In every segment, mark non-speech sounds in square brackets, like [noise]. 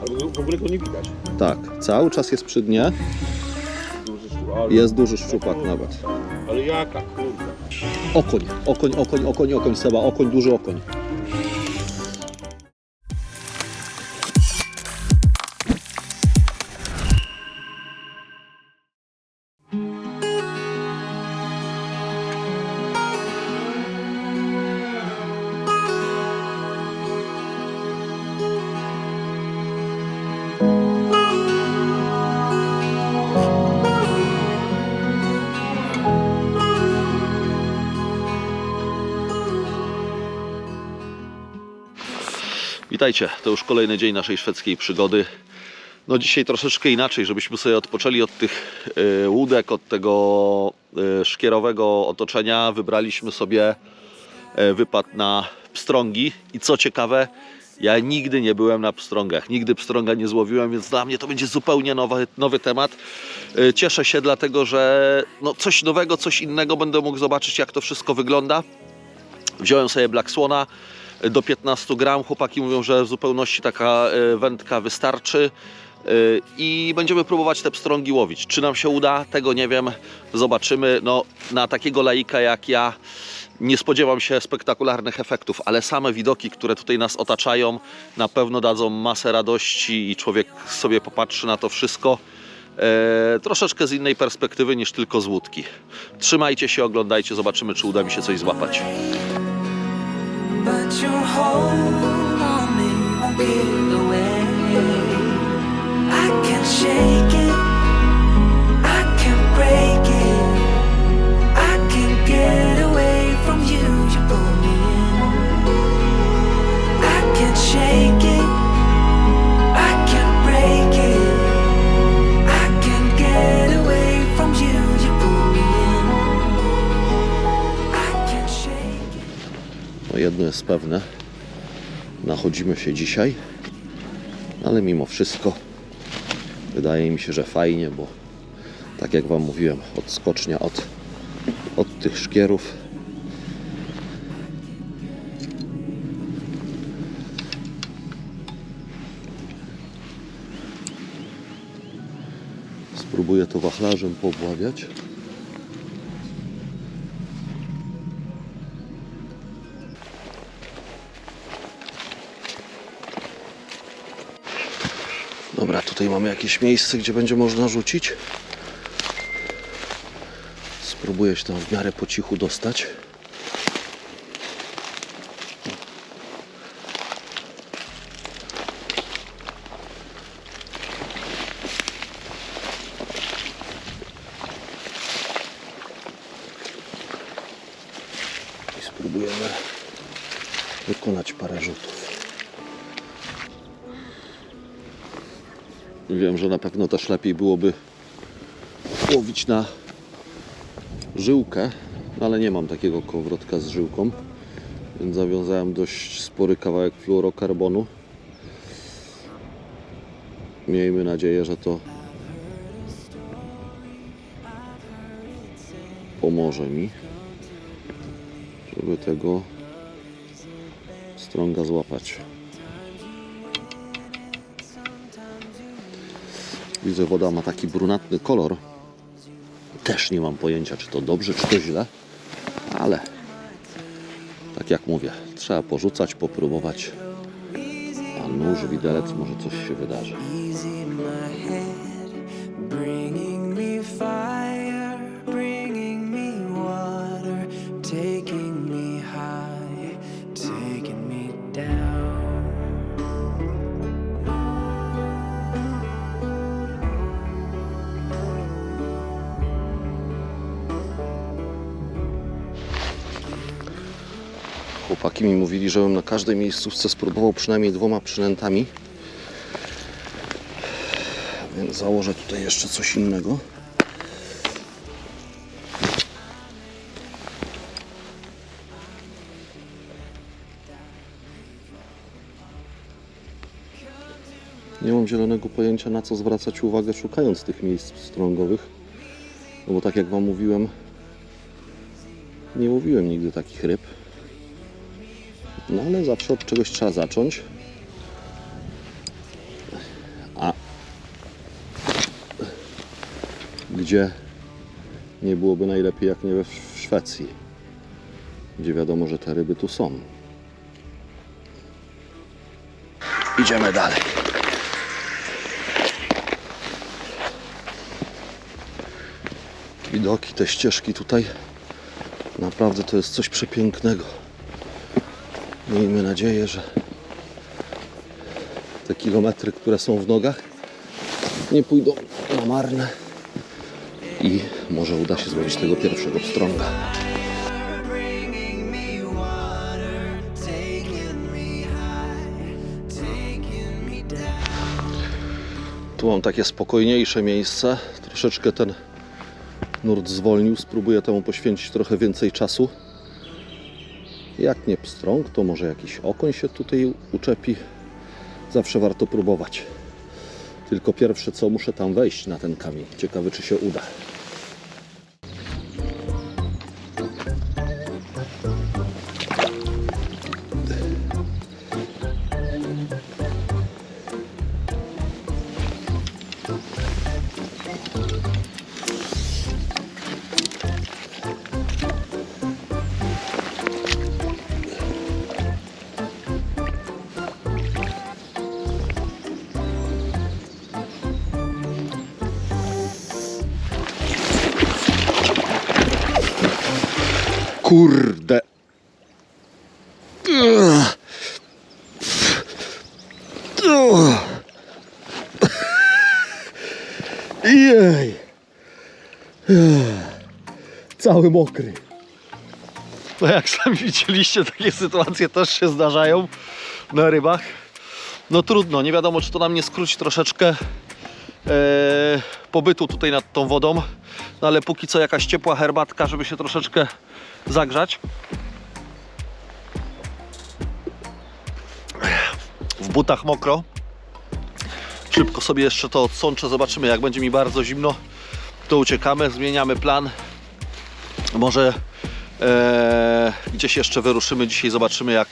Ale w ogóle go nie widać. Tak, cały czas jest przy dnie. Duży szczur, ale, Jest duży szczupak nawet. ale jaka, kurde. Okoń, okoń, okoń, okoń, okoń, Seba, okoń, duży okoń. Witajcie, to już kolejny dzień naszej szwedzkiej przygody. No dzisiaj troszeczkę inaczej, żebyśmy sobie odpoczęli od tych y, łódek, od tego y, szkierowego otoczenia. Wybraliśmy sobie y, wypad na pstrągi i co ciekawe, ja nigdy nie byłem na pstrągach, nigdy pstrąga nie złowiłem, więc dla mnie to będzie zupełnie nowy, nowy temat. Cieszę się dlatego, że no coś nowego, coś innego będę mógł zobaczyć jak to wszystko wygląda. Wziąłem sobie Black Swana do 15 gram. Chłopaki mówią, że w zupełności taka e, wędka wystarczy. E, I będziemy próbować te pstrągi łowić. Czy nam się uda? Tego nie wiem. Zobaczymy. No, na takiego laika jak ja nie spodziewam się spektakularnych efektów, ale same widoki, które tutaj nas otaczają, na pewno dadzą masę radości i człowiek sobie popatrzy na to wszystko e, troszeczkę z innej perspektywy niż tylko z łódki. Trzymajcie się, oglądajcie, zobaczymy, czy uda mi się coś złapać. Your hold on me won't get away. I can't shake No jedno jest pewne, nachodzimy się dzisiaj, ale mimo wszystko wydaje mi się, że fajnie, bo tak jak Wam mówiłem, odskocznia od, od tych szkierów. Spróbuję to wachlarzem poobławiać. Tutaj mamy jakieś miejsce, gdzie będzie można rzucić. Spróbuję się tam w miarę po cichu dostać. Pewno też lepiej byłoby łowić na żyłkę, no ale nie mam takiego kołowrotka z żyłką, więc zawiązałem dość spory kawałek fluorokarbonu. Miejmy nadzieję, że to pomoże mi, żeby tego strąga złapać. Widzę, woda ma taki brunatny kolor. Też nie mam pojęcia, czy to dobrze, czy to źle, ale tak jak mówię, trzeba porzucać, popróbować. A nóż, widelec, może coś się wydarzy. Chłopaki mi mówili, żebym na każdej miejscówce spróbował przynajmniej dwoma przynętami. Więc założę tutaj jeszcze coś innego. Nie mam zielonego pojęcia na co zwracać uwagę szukając tych miejsc strągowych. No bo tak jak Wam mówiłem, nie łowiłem nigdy takich ryb. No ale zawsze od czegoś trzeba zacząć. A gdzie nie byłoby najlepiej jak nie we w Szwecji, gdzie wiadomo, że te ryby tu są. Idziemy dalej. Widoki, te ścieżki tutaj, naprawdę to jest coś przepięknego. Miejmy nadzieję, że te kilometry, które są w nogach, nie pójdą na marne i może uda się złowić tego pierwszego pstrąga. Tu mam takie spokojniejsze miejsce. Troszeczkę ten nurt zwolnił. Spróbuję temu poświęcić trochę więcej czasu. Jak nie pstrąg, to może jakiś okoń się tutaj uczepi. Zawsze warto próbować. Tylko pierwsze co, muszę tam wejść na ten kamień. Ciekawy czy się uda. Kurde. Jej. Cały mokry. No jak sami widzieliście, takie sytuacje też się zdarzają na rybach. No trudno, nie wiadomo czy to nam nie skróci troszeczkę pobytu tutaj nad tą wodą. No ale póki co jakaś ciepła herbatka, żeby się troszeczkę zagrzać. W butach mokro. Szybko sobie jeszcze to odsączę, zobaczymy jak będzie mi bardzo zimno. To uciekamy, zmieniamy plan. Może e, gdzieś jeszcze wyruszymy dzisiaj, zobaczymy jak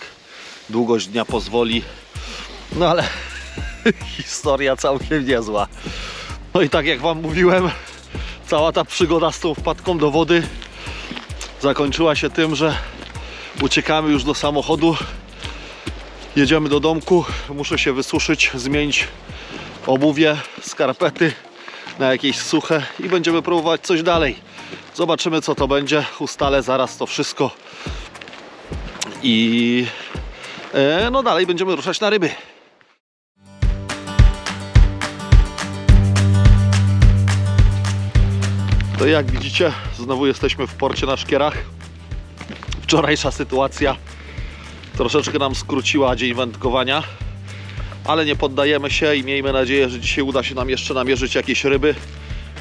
długość dnia pozwoli. No ale [laughs] historia całkiem niezła. No i tak jak Wam mówiłem, cała ta przygoda z tą wpadką do wody zakończyła się tym, że uciekamy już do samochodu. Jedziemy do domku, muszę się wysuszyć, zmienić obuwie, skarpety na jakieś suche i będziemy próbować coś dalej. Zobaczymy co to będzie, ustalę zaraz to wszystko i e, no dalej będziemy ruszać na ryby. To jak widzicie, znowu jesteśmy w porcie na Szkierach. Wczorajsza sytuacja troszeczkę nam skróciła dzień wędkowania, ale nie poddajemy się i miejmy nadzieję, że dzisiaj uda się nam jeszcze namierzyć jakieś ryby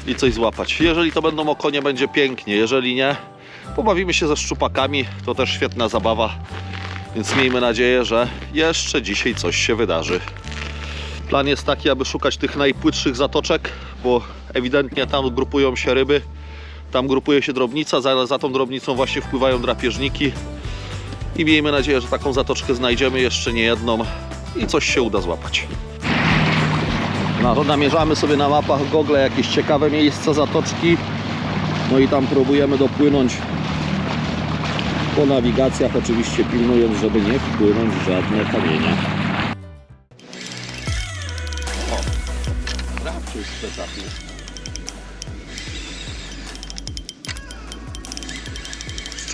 i coś złapać. Jeżeli to będą okonie, będzie pięknie. Jeżeli nie, pobawimy się ze szczupakami. To też świetna zabawa. Więc miejmy nadzieję, że jeszcze dzisiaj coś się wydarzy. Plan jest taki, aby szukać tych najpłytszych zatoczek, bo ewidentnie tam grupują się ryby. Tam grupuje się drobnica, za, za tą drobnicą właśnie wpływają drapieżniki. I miejmy nadzieję, że taką zatoczkę znajdziemy, jeszcze nie jedną i coś się uda złapać. No namierzamy sobie na mapach Google jakieś ciekawe miejsca, zatoczki. No i tam próbujemy dopłynąć po nawigacjach, oczywiście pilnując, żeby nie wpłynąć w żadne kamienie.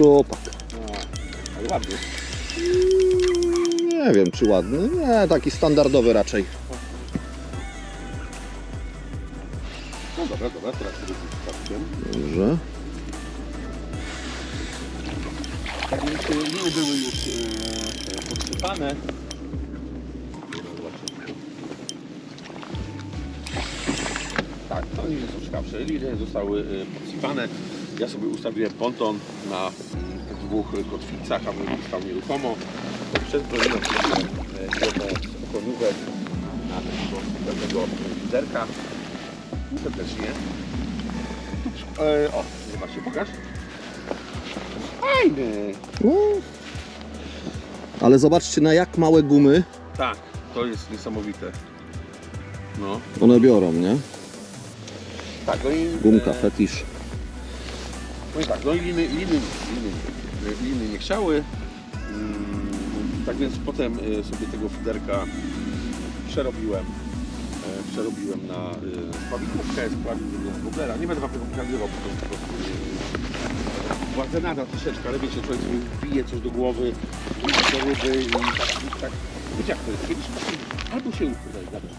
Szczupak. Ale ładny. Nie wiem, czy ładny. Nie, taki standardowy raczej. No dobra, dobra, teraz sobie zostawcie. Dobrze. Tak więc linie były już e, podsypane. Tak, to linie są ciekawsze. Linie zostały e, podsypane. Ja sobie ustawiłem ponton na dwóch kotwicach, aby stał nieruchomo. Przed broniłem sobie jedną z okonówek na tego. I serdecznie. E, o, zobaczcie, pokaż. Fajny. Ale zobaczcie na jak małe gumy Tak, to jest niesamowite. No. one biorą, nie? Tak, no i... Gumka, e, fetisz. No i tak, no i liny, liny, liny, liny nie chciały. Mm, tak więc potem e, sobie tego fiderka przerobiłem. E, Przerobiłem na e, spławikówkę, spławiłem woblera. Nie będę wam tego pokazywał, bo to po prostu e, była zenada troszeczkę, ale wiecie, człowiek sobie wbije coś do głowy, do ryby i tak, i tak. Wiecie jak to jest? Kiedyś albo się ukrywa, dobra.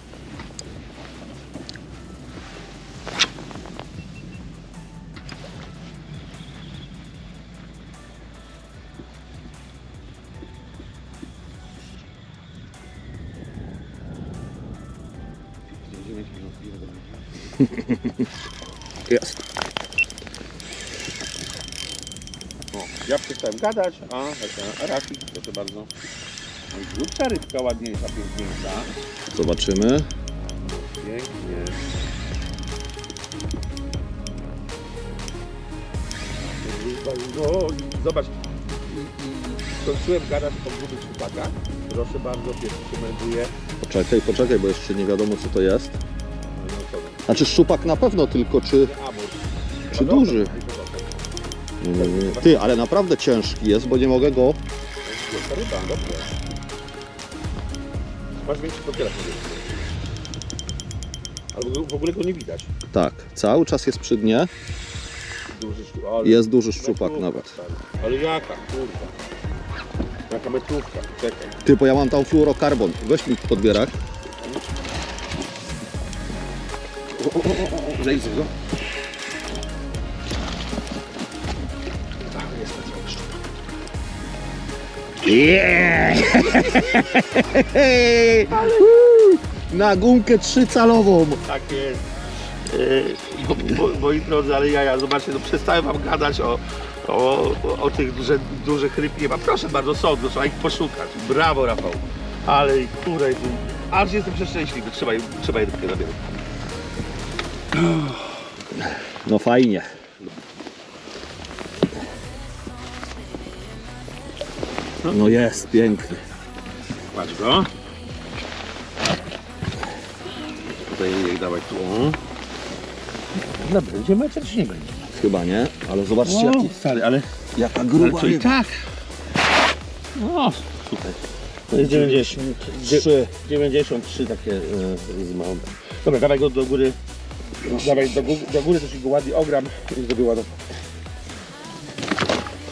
[laughs] Jest. O, ja przestałem gadać, a taka Rafik, proszę bardzo. No i grubsza rybka, ładniejsza, piękniejsza. Zobaczymy. Pięknie. No, zobacz, skończyłem gadać o grubych chłopakach. Proszę bardzo, pierwszy się melduje. Poczekaj, poczekaj, bo jeszcze nie wiadomo co to jest. Znaczy szczupak na pewno tylko, czy... Czy duży? Ty, ale naprawdę ciężki jest, bo nie mogę go... Masz większy powiedzmy. Albo w ogóle go nie widać. Tak, cały czas jest przy dnie. Duży szczupak. Ale Jest duży szczupak metrówka, nawet. stary. Ale jaka, kurwa. Jaka metrówka, czekaj. Ty, bo ja mam tam fluorokarbon. Weź mi podbierak. O, o, o, o, go. Jest szczupak. Na gumkę trzycalową. Tak jest. Yy, bo, bo, moi drodzy, ale ja, ja zobaczcie, no przestałem wam gadać o, o, o, o tych duże, dużych ryb nie ma. Proszę bardzo, są, no, trzeba ich poszukać. Brawo, Rafał. Ale kurej, aż jestem przeszczęśliwy. Trzeba, je rybkę zabierać. No fajnie. No jest, piękny. Patrz go. Tutaj jak dawaj tu. No będzie metr czy nie będzie? Chyba nie, ale zobaczcie jaki, stary, ale, jaka ale gruba i ryba. tak. No, super. To jest 93. 93 takie e, z małą. Dobra, dawaj go do góry. Dawaj do, gó- do góry, to się go ładnie ogram i zrobię ładow.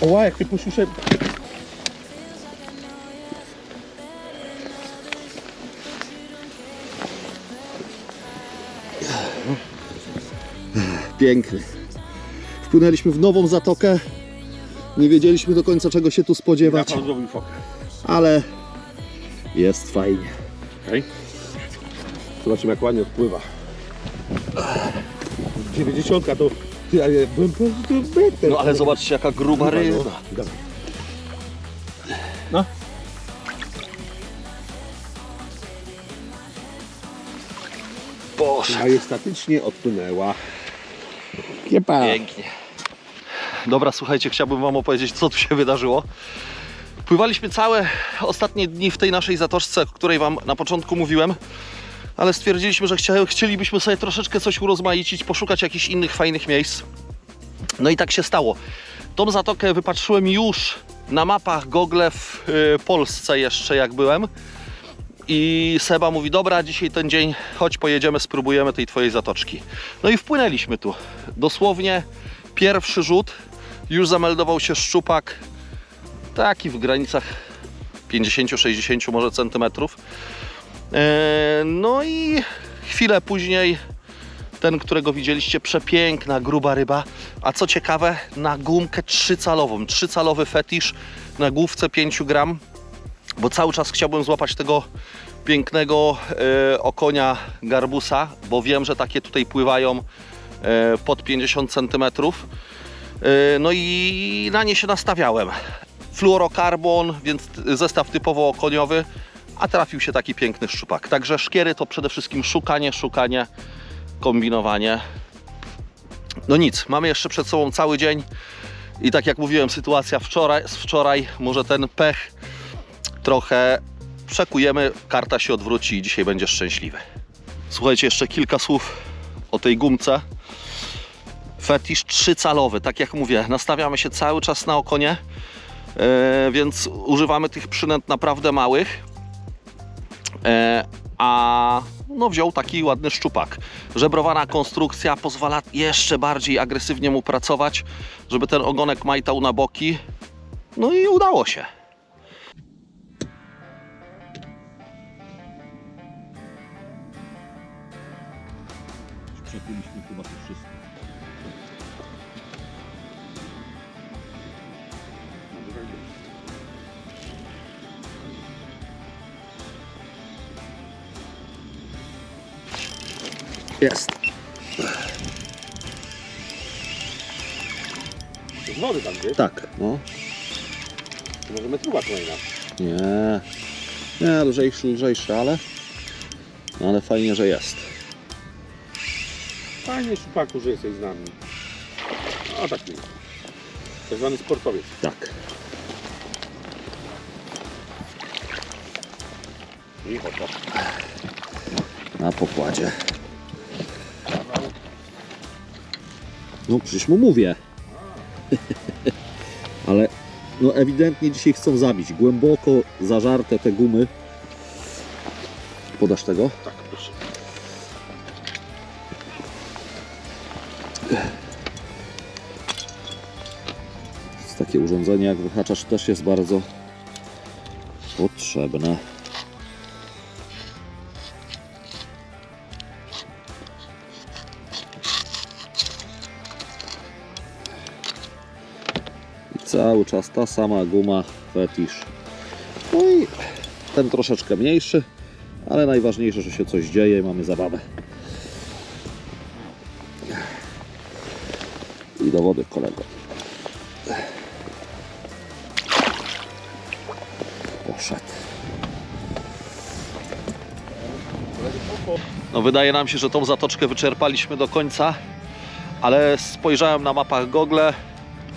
Oła, jak ty puścił się... Piękny. Wpłynęliśmy w nową zatokę. Nie wiedzieliśmy do końca czego się tu spodziewać, Rafał zrobił fokę. ale jest fajnie. Zobaczymy jak ładnie odpływa. 90 to... Ty, ale byłem po prostu. No ale zobaczcie jaka gruba No, ryba. Dawaj. No. Boże. Majestatycznie odpłynęła. Kiepa. Pięknie. Dobra, słuchajcie, chciałbym Wam opowiedzieć, co tu się wydarzyło. Pływaliśmy całe ostatnie dni w tej naszej zatoczce, o której Wam na początku mówiłem, ale stwierdziliśmy, że chcia- chcielibyśmy sobie troszeczkę coś urozmaicić, poszukać jakichś innych fajnych miejsc. No i tak się stało. Tą zatokę wypatrzyłem już na mapach Google w y, Polsce jeszcze jak byłem. I Seba mówi, dobra, dzisiaj ten dzień, chodź pojedziemy, spróbujemy tej twojej zatoczki. No i wpłynęliśmy tu. Dosłownie pierwszy rzut, już zameldował się szczupak, taki w granicach 50-60 może centymetrów. E, No i chwilę później ten, którego widzieliście, przepiękna, gruba ryba. A co ciekawe, na gumkę trzycalową, trzycalowy fetisz na główce 5 gram bo cały czas chciałbym złapać tego pięknego e, okonia garbusa, bo wiem, że takie tutaj pływają e, pod 50 cm. E, no i na nie się nastawiałem. Fluorokarbon, więc zestaw typowo okoniowy, a trafił się taki piękny szczupak. Także szkiery to przede wszystkim szukanie, szukanie, kombinowanie. No nic, mamy jeszcze przed sobą cały dzień i tak jak mówiłem, sytuacja wczoraj, z wczoraj, może ten pech trochę przekujemy, karta się odwróci i dzisiaj będzie szczęśliwy. Słuchajcie, jeszcze kilka słów o tej gumce. Fetisz trzycalowy, tak jak mówię, nastawiamy się cały czas na okonie, e, więc używamy tych przynęt naprawdę małych. E, a no wziął taki ładny szczupak. Żebrowana konstrukcja pozwala jeszcze bardziej agresywnie mu pracować, żeby ten ogonek majtał na boki. No i udało się. Jest. Z wody tam gdzieś. Tak, no. To możemy truba kolejna. Nie. Nie, lżejszy, lżejszy, ale. No ale fajnie, że jest. Fajnie, Szupaku, że jesteś z nami. O taki. Tak zwany sportowiec. Tak. I oto. Na pokładzie. No przecież mu mówię. [laughs] Ale no ewidentnie dzisiaj chcą zabić. Głęboko zażarte te gumy. Podasz tego? Tak, proszę. Takie urządzenie jak wyhaczacz też jest bardzo potrzebne. Cały czas ta sama guma fetisz. No i ten troszeczkę mniejszy, ale najważniejsze, że się coś dzieje i mamy zabawę. I do wody kolego. Poszedł. No wydaje nam się, że tą zatoczkę wyczerpaliśmy do końca, ale spojrzałem na mapach Google.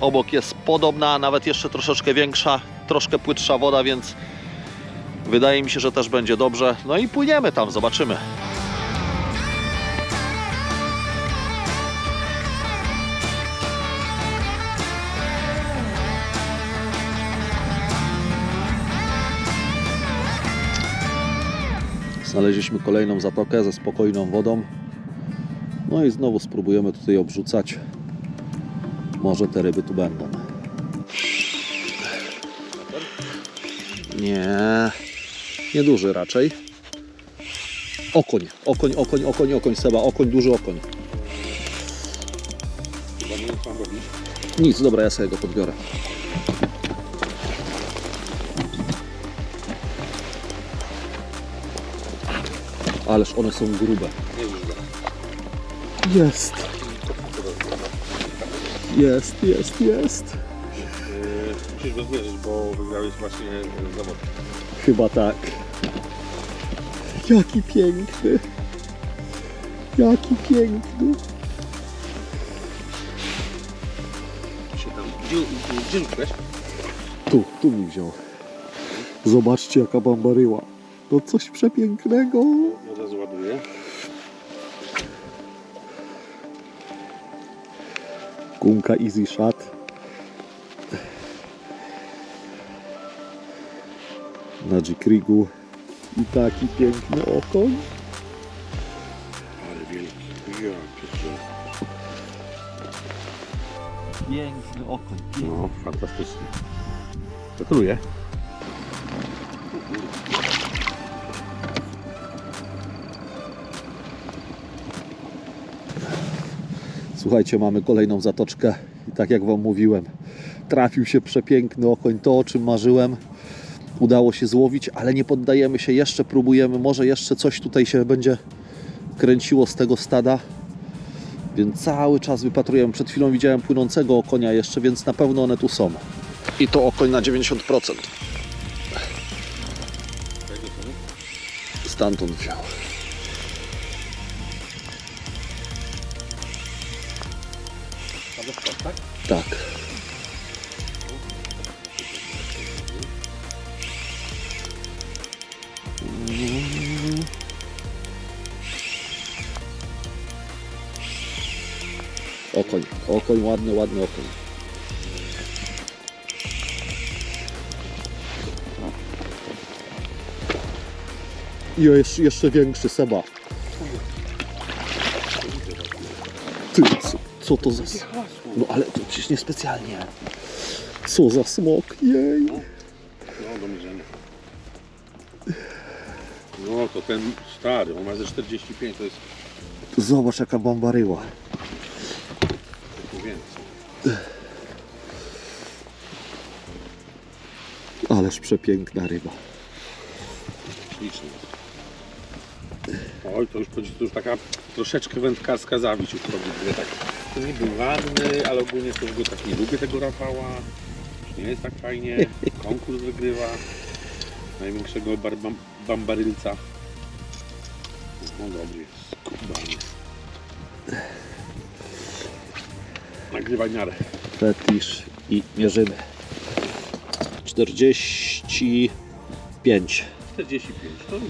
Obok jest podobna, nawet jeszcze troszeczkę większa, troszkę płytsza woda, więc wydaje mi się, że też będzie dobrze. No i płyniemy tam, zobaczymy. Znaleźliśmy kolejną zatokę ze spokojną wodą. No i znowu spróbujemy tutaj obrzucać. Może te ryby tu będą. Nie, nieduży raczej. Okoń, okoń, okoń, okoń, okoń, Seba, okoń, duży okoń. Nic, dobra, ja sobie go podbiorę. Ależ one są grube. Jest. Jest, jest, jest. Yy, musisz go zmierzyć, bo wygrałeś właśnie zawód. Chyba tak. Jaki piękny. Jaki piękny. Się tam... Gdzie, gdzie szukałeś? Tu, tu mi wziął. Zobaczcie jaka bambaryła. To coś przepięknego. Gumka Easy Shot. Na G-Krigu. I taki piękny okoń. Ale wielki. Ja. Piękny okoń. No, fantastycznie. Gratuluję. Słuchajcie, mamy kolejną zatoczkę i tak jak Wam mówiłem, trafił się przepiękny okoń, to o czym marzyłem. Udało się złowić, ale nie poddajemy się, jeszcze próbujemy, może jeszcze coś tutaj się będzie kręciło z tego stada. Więc cały czas wypatrujemy. Przed chwilą widziałem płynącego okonia jeszcze, więc na pewno one tu są. I to okoń na 90%. Stamtąd wziął. Okoń, ładny, ładny okoń. I jest jeszcze większy Seba. Ty, co, co to za... No ale to przecież nie specjalnie. Co za smok, jej. No, do mierzenia. No, to ten stary, on ma ze 45, to jest Zobacz jaka bombaryła. trochę więcej. Ależ przepiękna ryba. Śliczny. Oj, to już, to już taka troszeczkę wędkarska zawiść już robi. Tak, nie był ładny, ale ogólnie to już go tak nie lubię tego Rafała. Nie jest tak fajnie. Konkurs wygrywa. Największego bam, bambarylca. No dobry jest. Nagrywaj miarę. Fetisz i mierzymy. 45. 45. To trochę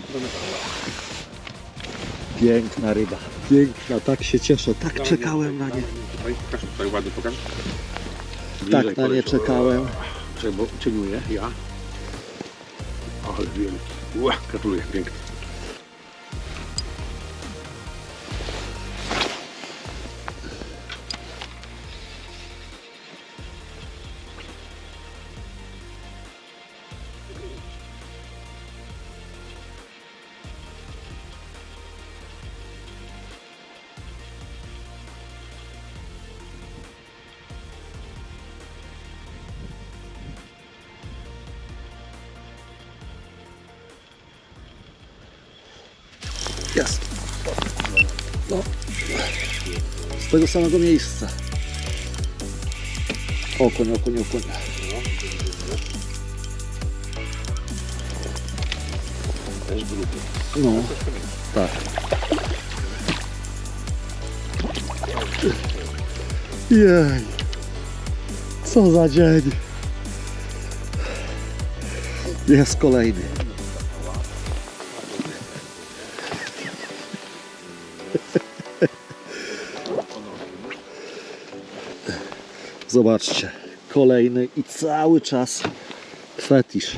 Piękna ryba. Piękna, tak się cieszę. Tak czekałem na nie. Tutaj, pokaż tutaj ładnie, pokaż. Tak na nie czekałem. Czekaj, bo cieniuję, ja. Ale wielki. Ła, gratuluję, piękny. Tego samego miejsca. Okoń, okoń, okoń. Też gruby. No, tak. Jej. Co za dzień. Jest. Zobaczcie, kolejny i cały czas fetisz.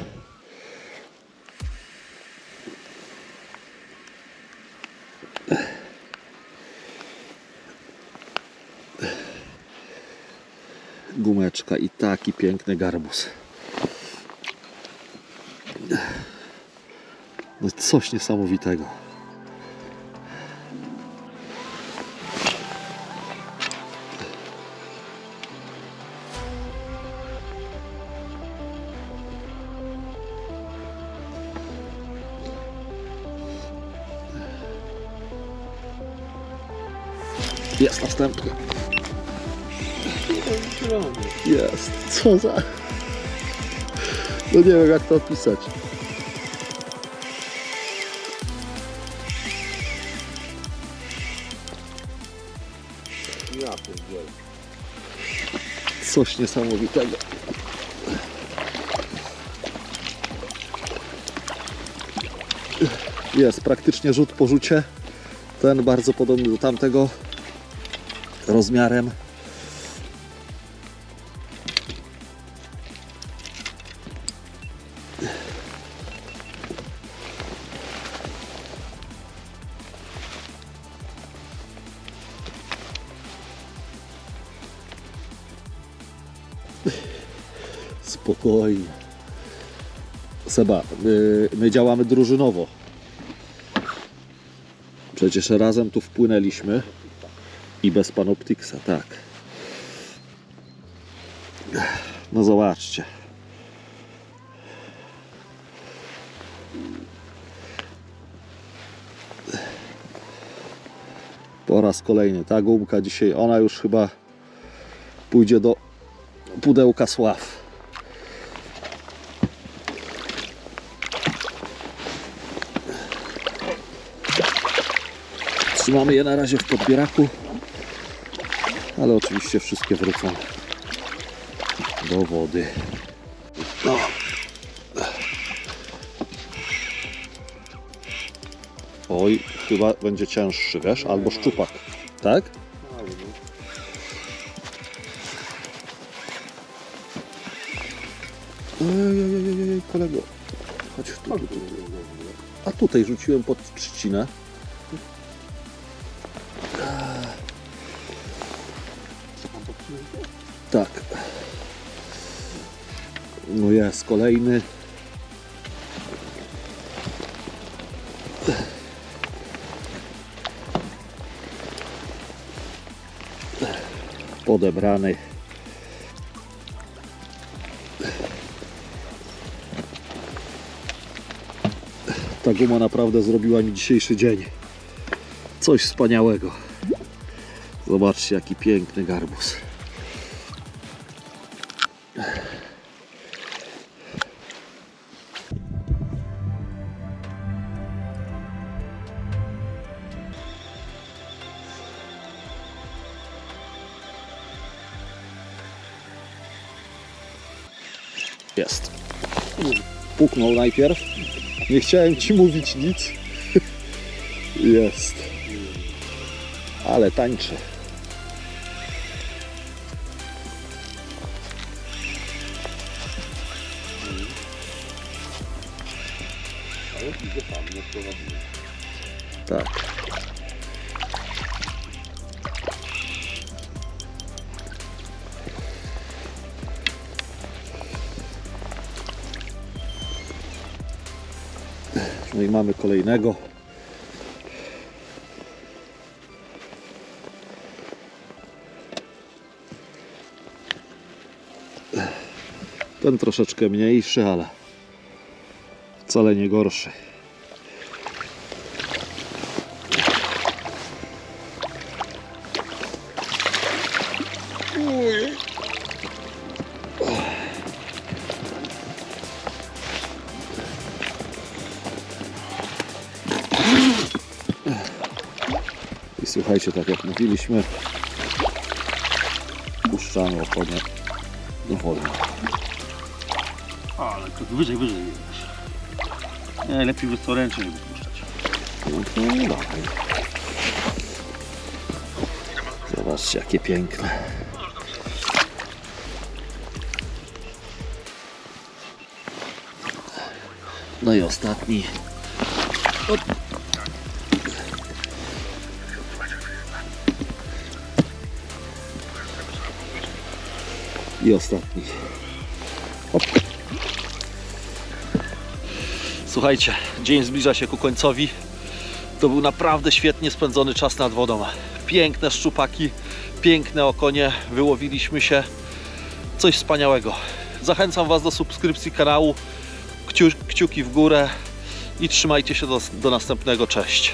Gumeczka i taki piękny garbus. No coś niesamowitego. Jest następny. Jest. Co za... No nie wiem jak to opisać. Ja pierdzielę. Coś niesamowitego. Jest praktycznie rzut po rzucie. Ten bardzo podobny do tamtego rozmiarem. Spokojnie. Seba, my, my działamy drużynowo. Przecież razem tu wpłynęliśmy i bez panoptiksa, tak. No zobaczcie. Po raz kolejny ta gumka dzisiaj, ona już chyba pójdzie do pudełka sław. Trzymamy je na razie w podbieraku, ale oczywiście wszystkie wrócą do wody. No. Oj, chyba będzie cięższy, wiesz, albo szczupak, tak? Ojej, kolego, chodź tu. A tutaj rzuciłem pod trzcinę. Kolejny. Odebrany. Ta guma naprawdę zrobiła mi dzisiejszy dzień. Coś wspaniałego. Zobaczcie, jaki piękny garbus. Puknął najpierw. Nie chciałem ci mówić nic. [laughs] Jest. Ale tańczy. Tak. No i mamy kolejnego. Ten troszeczkę mniejszy, ale wcale nie gorszy. Słuchajcie, tak jak mówiliśmy, puszczamy okonie do wody. Ale to wyżej, wyżej. Nie, lepiej by to ręcznie wypuszczać. No dawaj. Zobaczcie, jakie piękne. No i ostatni. Op. I ostatni. Słuchajcie, dzień zbliża się ku końcowi. To był naprawdę świetnie spędzony czas nad wodą. Piękne szczupaki, piękne okonie, wyłowiliśmy się. Coś wspaniałego. Zachęcam Was do subskrypcji kanału, kciu, kciuki w górę i trzymajcie się do, do następnego. Cześć.